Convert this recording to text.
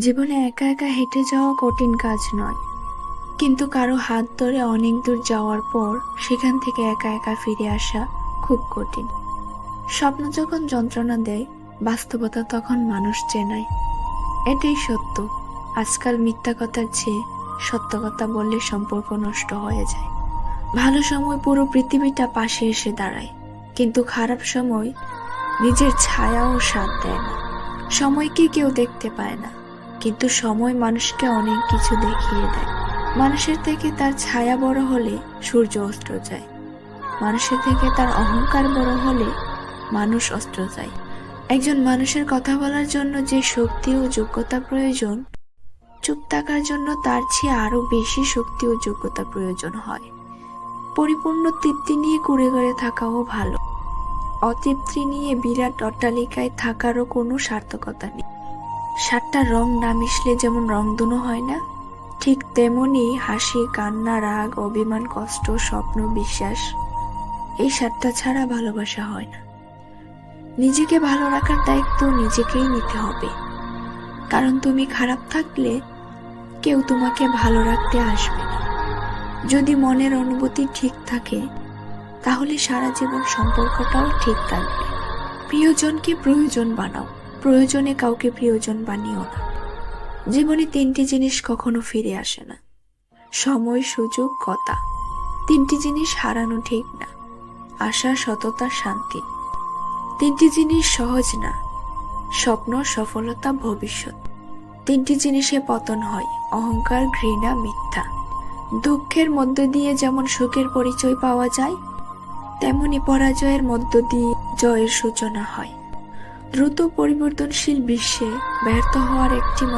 জীবনে একা একা হেঁটে যাওয়া কঠিন কাজ নয়। কিন্তু কারও হাত ধরে অনেক দূর যাওয়ার পর সেখান থেকে একা একা ফিরে আসা খুব কঠিন। স্বপ্ন যখন যন্ত্রণা দেয়, বাস্তবতা তখন মানুষ চেনায়। এটাই সত্য। আজকাল মিথ্যা কথার চেয়ে সত্য কথা বললে সম্পর্ক নষ্ট হয়ে যায়। ভালো সময় পুরো পৃথিবীটা পাশে এসে দাঁড়ায়। কিন্তু খারাপ সময় নিজের ছায়াও সাথ দেয় না। সময়কে কেউ দেখতে পায় না। কিন্তু সময় মানুষকে অনেক কিছু দেখিয়ে দেয়। মানুষের থেকে তার ছায়া বড় হলে সূর্য অস্ত যায়। মানুষের থেকে তার অহংকার বড় হলে মানুষ অস্ত্র যায়। একজন মানুষের কথা বলার জন্য যে শক্তি ও যোগ্যতা প্রয়োজন, চুপ থাকার জন্য তার চেয়ে আরও বেশি শক্তি ও যোগ্যতা প্রয়োজন হয়। পরিপূর্ণ তৃপ্তি নিয়ে কুড়ে ঘরে থাকাও ভালো। অতৃপ্তি নিয়ে বিরাট অট্টালিকায় থাকারও কোনো সার্থকতা নেই। সাতটা রং না মিশলে যেমন রংধনু হয় না, ঠিক তেমনি হাসি, কান্না, রাগ, অভিমান, কষ্ট, স্বপ্ন, বিশ্বাস, এই সাতটা ছাড়া ভালোবাসা হয় না। নিজেকে ভালো রাখার দায়িত্ব নিজেকেই নিতে হবে। কারণ তুমি খারাপ থাকলে কেউ তোমাকে ভালো রাখতে আসবে না। যদি মনের অনুভূতি ঠিক থাকে, তাহলে সারা জীবন সম্পর্কটাও ঠিক থাকবে। প্রিয়জনকে প্রয়োজন বানাও। প্রয়োজনে কাউকে প্রিয়জন বানিও না। জীবনে তিনটি জিনিস কখনো ফিরে আসে না। সময়, সুযোগ, কথা। তিনটি জিনিস হারানো ঠিক না। আশা, সততা, শান্তি। তিনটি জিনিস সহজ না। স্বপ্ন, সফলতা, ভবিষ্যৎ। তিনটি জিনিসে পতন হয়, অহংকার, ঘৃণা, মিথ্যা। দুঃখের মধ্য দিয়ে যেমন সুখের পরিচয় পাওয়া যায়, তেমনি পরাজয়ের মধ্য দিয়ে জয়ের সূচনা হয়। দ্রুত পরিবর্তনশীল বিশ্বে ব্যর্থ হওয়ার একটি